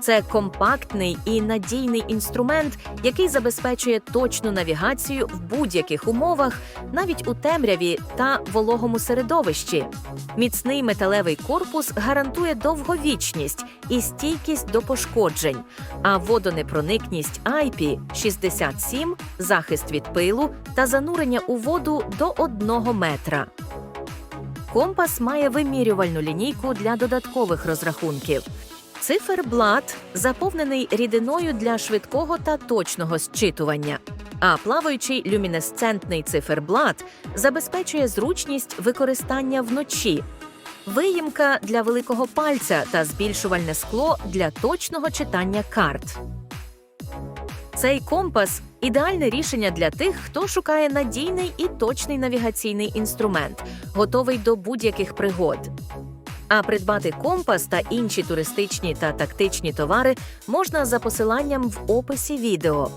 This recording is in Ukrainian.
Це компактний і надійний інструмент, який забезпечує точну навігацію в будь-яких умовах, навіть у темряві та вологому середовищі. Міцний металевий корпус гарантує довговічність і стійкість до пошкоджень, а водонепроникність IP-67 – захист від пилу та занурення у воду до 1 метра. Компас має вимірювальну лінійку для додаткових розрахунків. Циферблат заповнений рідиною для швидкого та точного зчитування. А плаваючий люмінесцентний циферблат забезпечує зручність використання вночі, виїмка для великого пальця та збільшувальне скло для точного читання карт. Цей компас ідеальне рішення для тих, хто шукає надійний і точний навігаційний інструмент, готовий до будь-яких пригод. А придбати компас та інші туристичні та тактичні товари можна за посиланням в описі відео.